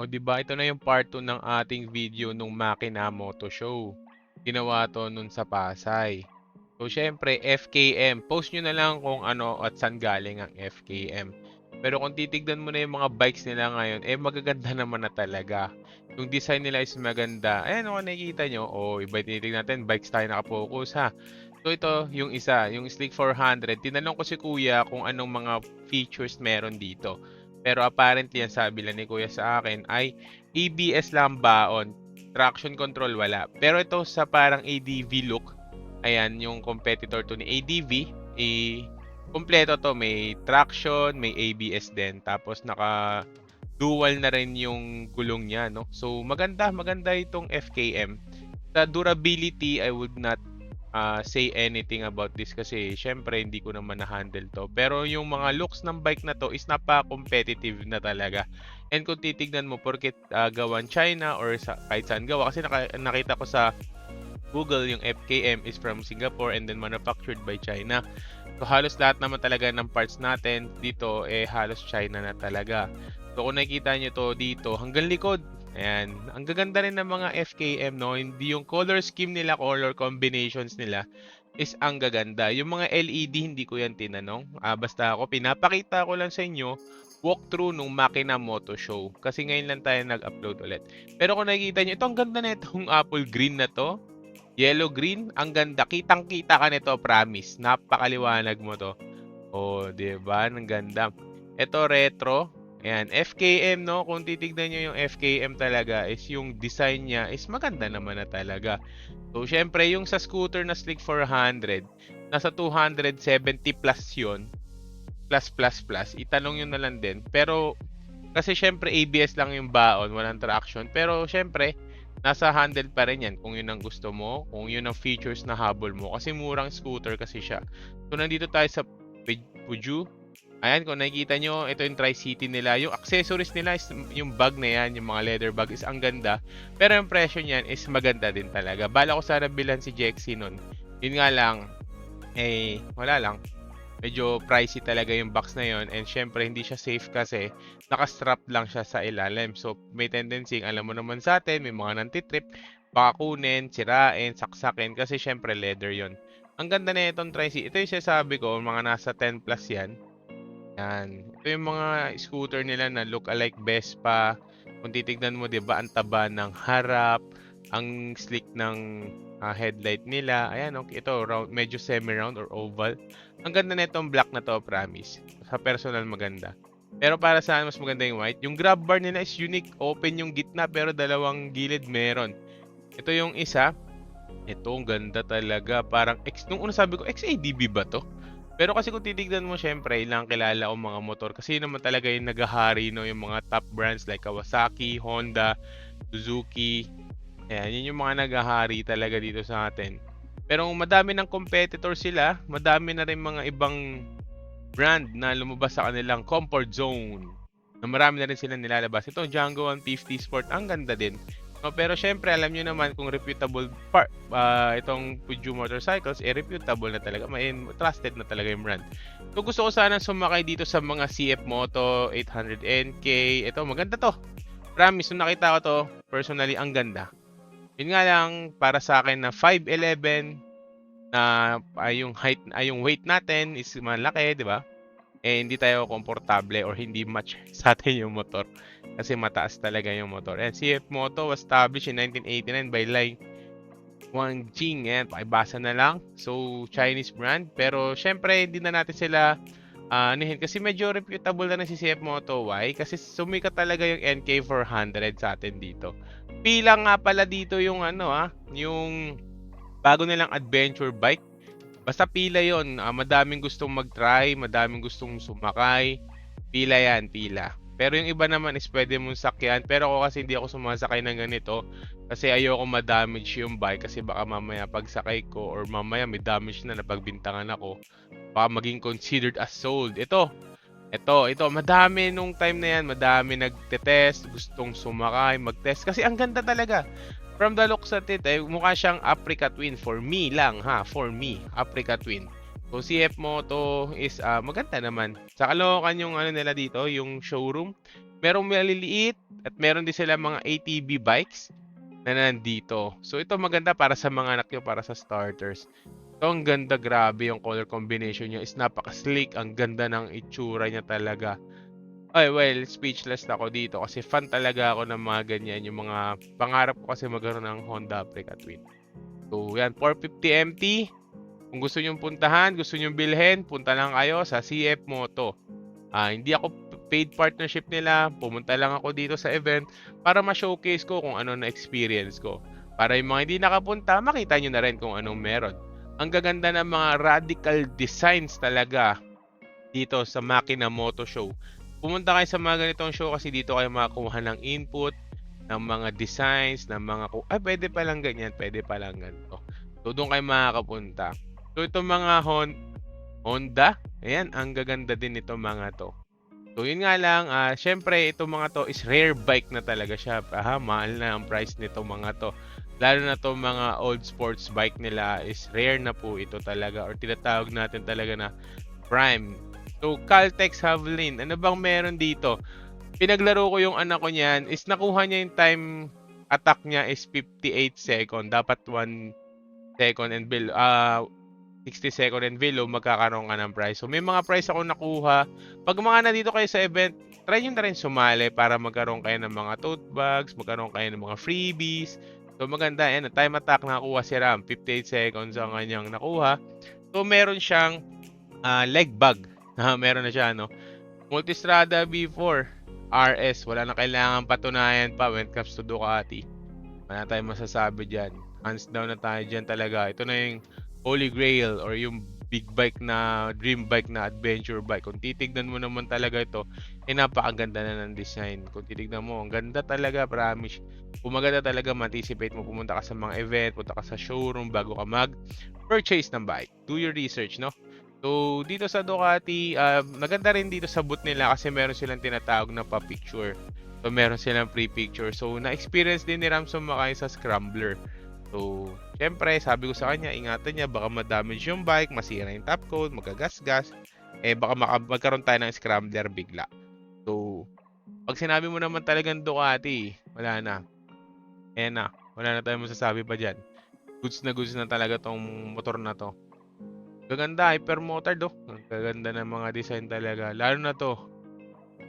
O 'di ba ito na yung part 2 ng ating video nung Makina Moto Show. Ginawa 'to nun sa Pasay. So siyempre FKM, post nyo na lang kung ano at saan galing ang FKM. Pero kung titignan mo na yung mga bikes nila ngayon, eh magaganda naman na talaga. Yung design nila is maganda. Ayan kung nakikita nyo, o oh, iba tinitignan natin, bikes tayo nakapokus ha. So ito, yung isa, yung Slick 400. Tinanong ko si Kuya kung anong mga features meron dito. Pero apparently, ang sabi lang ni Kuya sa akin ay ABS lang baon. Traction control wala. Pero ito sa parang ADV look, ayan yung competitor to ni ADV, eh, kompleto to. May traction, may ABS din. Tapos naka dual na rin yung gulong niya, no? So maganda, maganda itong FKM. Sa durability, I would not uh, say anything about this kasi syempre hindi ko naman na-handle to. Pero yung mga looks ng bike na to is napaka-competitive na talaga. And kung titignan mo porket uh, gawan China or sa, kahit saan gawa kasi naka, nakita ko sa Google yung FKM is from Singapore and then manufactured by China. So halos lahat naman talaga ng parts natin dito eh halos China na talaga. So kung nakikita nyo to dito hanggang likod Ayan. Ang gaganda rin ng mga FKM, no? Hindi yung color scheme nila, color combinations nila is ang gaganda. Yung mga LED, hindi ko yan tinanong. Ah, basta ako, pinapakita ko lang sa inyo walkthrough nung Makina Moto Show. Kasi ngayon lang tayo nag-upload ulit. Pero kung nakikita nyo, ito ang ganda na itong apple green na to. Yellow green, ang ganda. Kitang-kita ka nito, promise. Napakaliwanag mo to. Oh, 'di ba? Ang ganda. Ito retro, Ayan, FKM no, kung titignan nyo yung FKM talaga is yung design niya is maganda naman na talaga. So, syempre yung sa scooter na Slick 400, nasa 270 plus yun. Plus, plus, plus. Itanong yun na lang din. Pero, kasi syempre ABS lang yung baon, walang traction. Pero, syempre, nasa handle pa rin yan kung yun ang gusto mo, kung yun ang features na habol mo. Kasi murang scooter kasi siya. So, nandito tayo sa Puju Ayan, kung nakikita nyo, ito yung Tri-City nila. Yung accessories nila, is, yung bag na yan, yung mga leather bag is ang ganda. Pero yung presyo niyan is maganda din talaga. Bala ko sana bilan si Jexy nun. Yun nga lang, eh, wala lang. Medyo pricey talaga yung box na yon and syempre hindi siya safe kasi naka-strap lang siya sa ilalim. So may tendency, alam mo naman sa atin, may mga nantitrip, baka kunin, sirain, saksakin kasi syempre leather yon. Ang ganda na itong Tri-City. Ito yung sinasabi ko, mga nasa 10 plus yan yan. Ito yung mga scooter nila na look alike Vespa. Kung titignan mo, 'di ba, ang taba ng harap, ang slick ng uh, headlight nila. Ayan, okay, ito round, medyo semi-round or oval. Ang ganda na itong black na to, promise. Sa personal maganda. Pero para sa mas maganda yung white. Yung grab bar nila is unique. Open yung gitna pero dalawang gilid meron. Ito yung isa. Ito, ang ganda talaga. Parang X. Nung una sabi ko, XADB ba to? Pero kasi kung titignan mo syempre, ilang kilala o mga motor kasi yun naman talaga yung nagahari no, yung mga top brands like Kawasaki, Honda, Suzuki. Ayan, yun yung mga nagahari talaga dito sa atin. Pero madami ng competitor sila, madami na rin mga ibang brand na lumabas sa kanilang comfort zone. Na marami na rin sila nilalabas. Ito, Django 150 Sport, ang ganda din. No, pero syempre alam niyo naman kung reputable part uh, itong Peugeot Motorcycles eh reputable na talaga, may trusted na talaga yung brand. So gusto ko sana sumakay dito sa mga CF Moto 800NK. Ito maganda to. Promise nung nakita ko to, personally ang ganda. Yun nga lang para sa akin na 5'11 na ay yung height ay yung weight natin is malaki, 'di ba? Eh hindi tayo komportable or hindi match sa atin yung motor kasi mataas talaga yung motor. And CF Moto was established in 1989 by Lai Wangjing. Ayan, pakibasa na lang. So, Chinese brand. Pero, syempre, hindi na natin sila uh, anuhin. Kasi medyo reputable na ng si CF Moto. Why? Kasi sumikat talaga yung NK400 sa atin dito. Pila nga pala dito yung ano ah, yung bago nilang adventure bike Basta pila yon uh, madaming gustong mag-try, madaming gustong sumakay. Pila yan, pila. Pero yung iba naman is pwede mong sakyan. Pero ako kasi hindi ako sumasakay ng ganito. Kasi ayoko ma-damage yung bike. Kasi baka mamaya pagsakay ko or mamaya may damage na napagbintangan ako. Baka maging considered as sold. Ito, ito, ito, madami nung time na yan, madami nagte-test, gustong sumakay, mag-test. Kasi ang ganda talaga. From the looks at it, eh, mukha siyang Africa Twin. For me lang, ha? For me, Africa Twin. So CF Moto is ah, maganda naman. Sa Caloocan yung ano nila dito, yung showroom. Merong maliliit at meron din sila mga ATV bikes na nandito. So ito maganda para sa mga anak nyo, para sa starters. Ito ang ganda, grabe yung color combination niya. is napaka-sleek. Ang ganda ng itsura niya talaga. Ay, well, speechless na ako dito kasi fan talaga ako ng mga ganyan. Yung mga pangarap ko kasi magkaroon ng Honda Africa Twin. So, yan, 450 MT. Kung gusto nyong puntahan, gusto nyong bilhin, punta lang kayo sa CF Moto. Ah, hindi ako paid partnership nila. Pumunta lang ako dito sa event para ma-showcase ko kung ano na experience ko. Para yung mga hindi nakapunta, makita nyo na rin kung anong meron. Ang gaganda ng mga radical designs talaga dito sa Makina Moto Show. Pumunta kayo sa mga ganitong show kasi dito kayo makakuha ng input, ng mga designs, ng mga... Ay, pwede pa lang ganyan, pwede pa lang ganito. So, doon kayo makakapunta. So, itong mga Hon Honda, ayan, ang gaganda din nito mga to. So, yun nga lang, ah, syempre, itong mga to is rare bike na talaga siya. Aha, mahal na ang price nito mga to. Lalo na to mga old sports bike nila is rare na po ito talaga or tinatawag natin talaga na prime. So, Caltex Javelin, ano bang meron dito? Pinaglaro ko yung anak ko niyan is nakuha niya yung time attack niya is 58 second. Dapat 1 second and below. ah 60 second and below, magkakaroon ka ng prize. So, may mga prize ako nakuha. Pag mga nandito kayo sa event, try nyo na rin sumali para magkaroon kayo ng mga tote bags, magkaroon kayo ng mga freebies. So, maganda. Yan, time attack nakakuha si Ram. 58 seconds ang kanyang nakuha. So, meron siyang ah, leg bag. Ah, meron na siya, no? Multistrada B4 RS. Wala na kailangan patunayan pa when it comes to Ducati. Wala tayong masasabi dyan. Hands down na tayo dyan talaga. Ito na yung holy grail or yung big bike na dream bike na adventure bike. Kung titignan mo naman talaga ito, eh napakaganda na ng design. Kung titignan mo, ang ganda talaga, promise. Kung maganda talaga, ma-anticipate mo pumunta ka sa mga event, punta ka sa showroom bago ka mag-purchase ng bike. Do your research, no? So, dito sa Ducati, ah, maganda rin dito sa booth nila kasi meron silang tinatawag na pa-picture. So, meron silang pre-picture. So, na-experience din ni Ram sumakay sa Scrambler. So, syempre, sabi ko sa kanya, ingatan niya, baka ma-damage yung bike, masira yung top coat, magagasgas. Eh, baka maka- magkaroon tayo ng Scrambler bigla. So, pag sinabi mo naman talagang Ducati, wala na. Eh na, wala na tayong masasabi pa dyan. Goods na goods na talaga tong motor na to. Gaganda, hypermotor do. Ang gaganda ng mga design talaga. Lalo na to.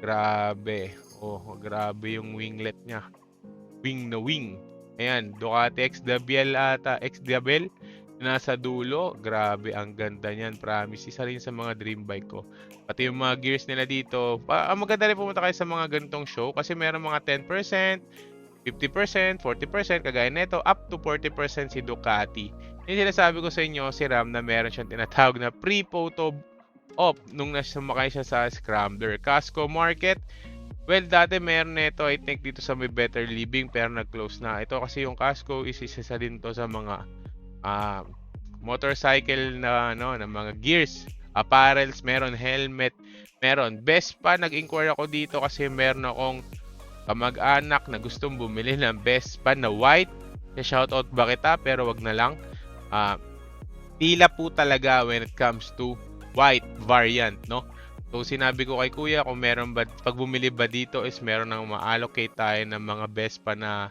Grabe. Oh, grabe yung winglet niya. Wing na wing. Ayan, Ducati XWL ata. XWL. Nasa dulo. Grabe, ang ganda niyan. Promise. Isa rin sa mga dream bike ko. Pati yung mga gears nila dito. Pa, ah, maganda rin pumunta kayo sa mga ganitong show kasi meron mga 10%, 50%, 40%, kagaya nito, up to 40% si Ducati. Yung sinasabi ko sa inyo, si Ram na meron siyang tinatawag na pre-photo op nung nasumakay siya sa Scrambler. Casco Market, well, dati meron nito, I think, dito sa may Better Living, pero nag-close na. Ito kasi yung Casco is isa sa din to sa mga ah, motorcycle na, ano, na mga gears, apparels, meron helmet, meron. Best pa, nag-inquire ako dito kasi meron akong kamag-anak na gustong bumili ng Vespa na white. Shoutout ba kita pero wag na lang. Ah, pila po talaga when it comes to white variant, no? So sinabi ko kay kuya kung meron ba, pag bumili ba dito is meron nang ma-allocate tayo ng mga Vespa na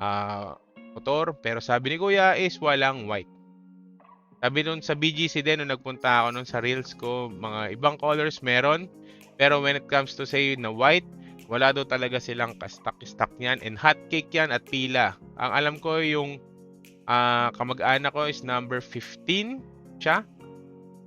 ah, motor. Pero sabi ni kuya is walang white. Sabi nun sa BGC din, nung nagpunta ako nun sa reels ko, mga ibang colors meron. Pero when it comes to say na white, wala daw talaga silang kastak-stak yan. And hot cake yan at pila. Ang alam ko yung ah, kamag-anak ko is number 15 siya.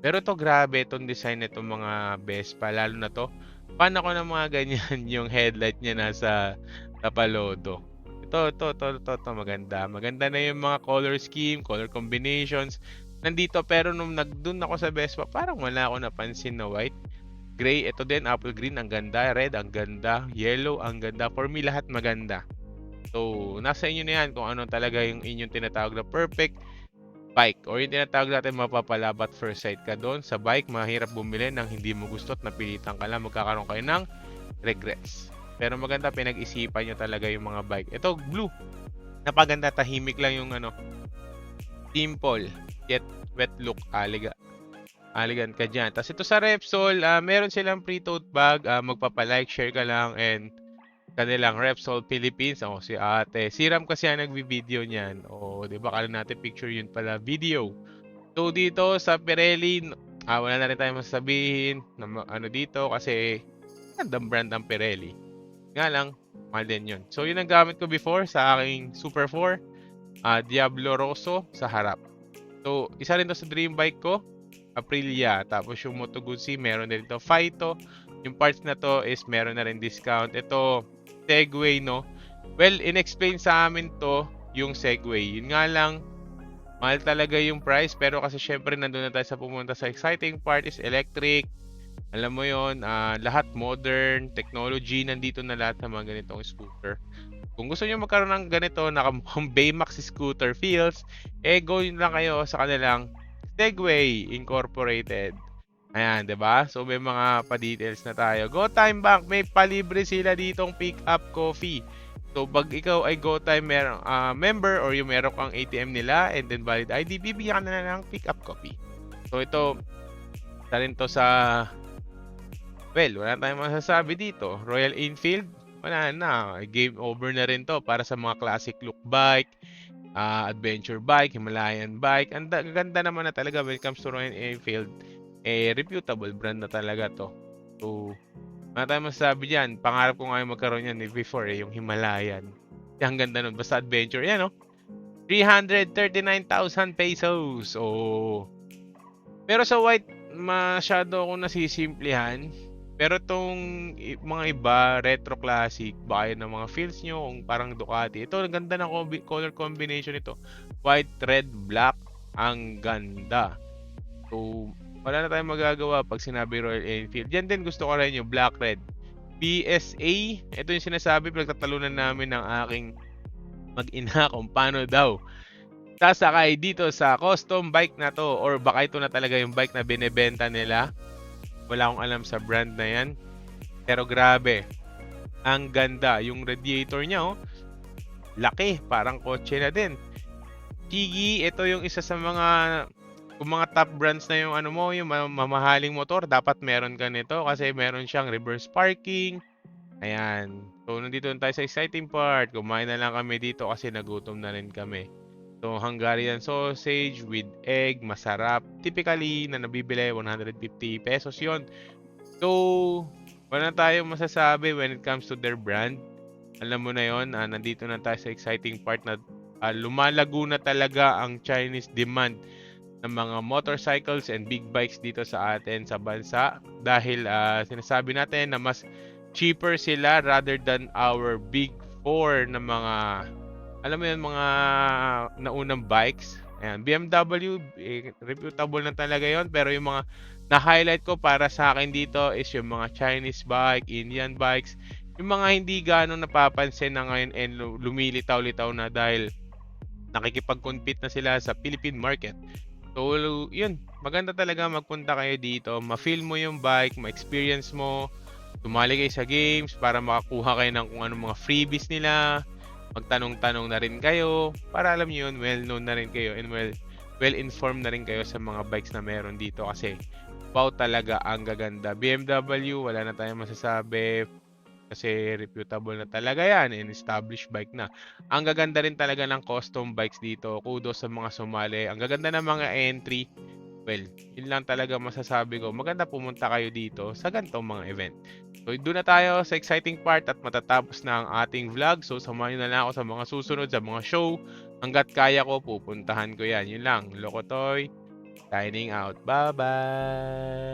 Pero to grabe itong design nitong mga Vespa. Lalo na to. Paano ko ng mga ganyan yung headlight niya nasa tapalodo. Ito, ito, ito, ito, ito, maganda. Maganda na yung mga color scheme, color combinations. Nandito pero nung nagdun ako sa Vespa, parang wala ako napansin na white. Gray, ito din, apple green, ang ganda. Red, ang ganda. Yellow, ang ganda. For me, lahat maganda. So, nasa inyo na yan kung ano talaga yung inyong tinatawag na perfect bike. Or yung tinatawag natin mapapalabat first sight ka doon sa bike. Mahirap bumili ng hindi mo gusto at napilitan ka lang. Magkakaroon kayo ng regrets. Pero maganda, pinag-isipan nyo talaga yung mga bike. Ito, blue. Napaganda, tahimik lang yung ano. Simple, yet wet look, aliga. Aligan ka dyan. Tapos ito sa Repsol, ah, meron silang free tote bag. Ah, magpapa-like, share ka lang and kanilang Repsol Philippines. Ako si ate. Si Ram kasi ang nagbi-video niyan. O, di ba? Kala natin picture yun pala. Video. So, dito sa Pirelli, ah, wala na rin tayong masasabihin na ano dito kasi gandang brand ang Pirelli. Nga lang, mahal din yun. So, yun ang gamit ko before sa aking Super 4. ah, Diablo Rosso sa harap. So, isa rin to sa dream bike ko. Aprilia. Tapos yung Moto Guzzi, meron din ito. Fighto. Yung parts na to is meron na rin discount. Ito, Segway, no? Well, in-explain sa amin to yung Segway. Yun nga lang, mahal talaga yung price. Pero kasi syempre, nandun na tayo sa pumunta sa exciting part is electric. Alam mo yon lahat modern, technology, nandito na lahat sa mga ganitong scooter. Kung gusto niyo magkaroon ng ganito, nakamukhang Baymax scooter feels, eh go lang kayo sa kanilang Segway Incorporated. Ayan, 'di ba? So may mga pa-details na tayo. Go Time Bank, may palibre sila ditong pick up coffee. So pag ikaw ay Go Time mer- ah, member or yung meron kang ATM nila and then valid ID, bibigyan ka na ng pick up coffee. So ito, isa rin to sa Well, wala tayong masasabi dito. Royal Enfield, wala na. Game over na rin to para sa mga classic look bike, ah, adventure bike, Himalayan bike. Ang da- ganda naman na talaga when it comes to Royal Enfield. Eh, reputable brand na talaga to. So, wala tayong masasabi dyan. Pangarap ko nga yung magkaroon yan eh, before eh, yung Himalayan. Ang ganda nun. Basta adventure. Yan oh. 339,000 pesos. Oh. Pero sa white, masyado ako nasisimplihan. Pero tong mga iba, retro classic, baka ng mga feels nyo, kung parang Ducati. Ito, ang ganda ng color combination nito. White, red, black. Ang ganda. So, wala na tayong magagawa pag sinabi Royal Enfield. Yan din gusto ko rin yung black, red. PSA, ito yung sinasabi, pinagtatalunan namin ng aking mag-ina kung paano daw sasakay dito sa custom bike na to or baka ito na talaga yung bike na binebenta nila. Wala akong alam sa brand na yan. Pero grabe. Ang ganda. Yung radiator niya, oh. Laki. Parang kotse na din. Chigi, ito yung isa sa mga kung mga top brands na yung ano mo, yung ma- mamahaling motor, dapat meron ka nito kasi meron siyang reverse parking. Ayan. So, nandito na tayo sa exciting part. Kumain na lang kami dito kasi nagutom na rin kami. So, Hungarian sausage with egg, masarap. Typically, na nabibili, 150 pesos yon. So, wala tayong masasabi when it comes to their brand. Alam mo na yon, ah, nandito na tayo sa exciting part na ah, lumalago na talaga ang Chinese demand ng mga motorcycles and big bikes dito sa atin sa bansa dahil ah, sinasabi natin na mas cheaper sila rather than our big four na mga alam mo yun, mga naunang bikes. Ayan, BMW, eh, reputable na talaga yon pero yung mga na-highlight ko para sa akin dito is yung mga Chinese bike, Indian bikes, yung mga hindi ganong napapansin na ngayon and lu- lumilitaw-litaw na dahil nakikipag-compete na sila sa Philippine market. So, yun, maganda talaga magpunta kayo dito, ma-feel mo yung bike, ma-experience mo, tumali kayo sa games para makakuha kayo ng kung anong mga freebies nila, magtanong-tanong na rin kayo. Para alam niyo yun, well-known na rin kayo and well well-informed na rin kayo sa mga bikes na meron dito kasi wow talaga ang gaganda. BMW, wala na tayong masasabi kasi reputable na talaga yan and established bike na. Ang gaganda rin talaga ng custom bikes dito. Kudos sa mga sumali. Ang gaganda ng mga entry. Well, yun lang talaga masasabi ko. Maganda pumunta kayo dito sa ganitong mga event. So, doon na tayo sa exciting part at matatapos na ang ating vlog. So, samahan nyo na lang ako sa mga susunod, sa mga show. Hanggat kaya ko, pupuntahan ko yan. Yun lang. Lokotoy, signing out. Bye-bye!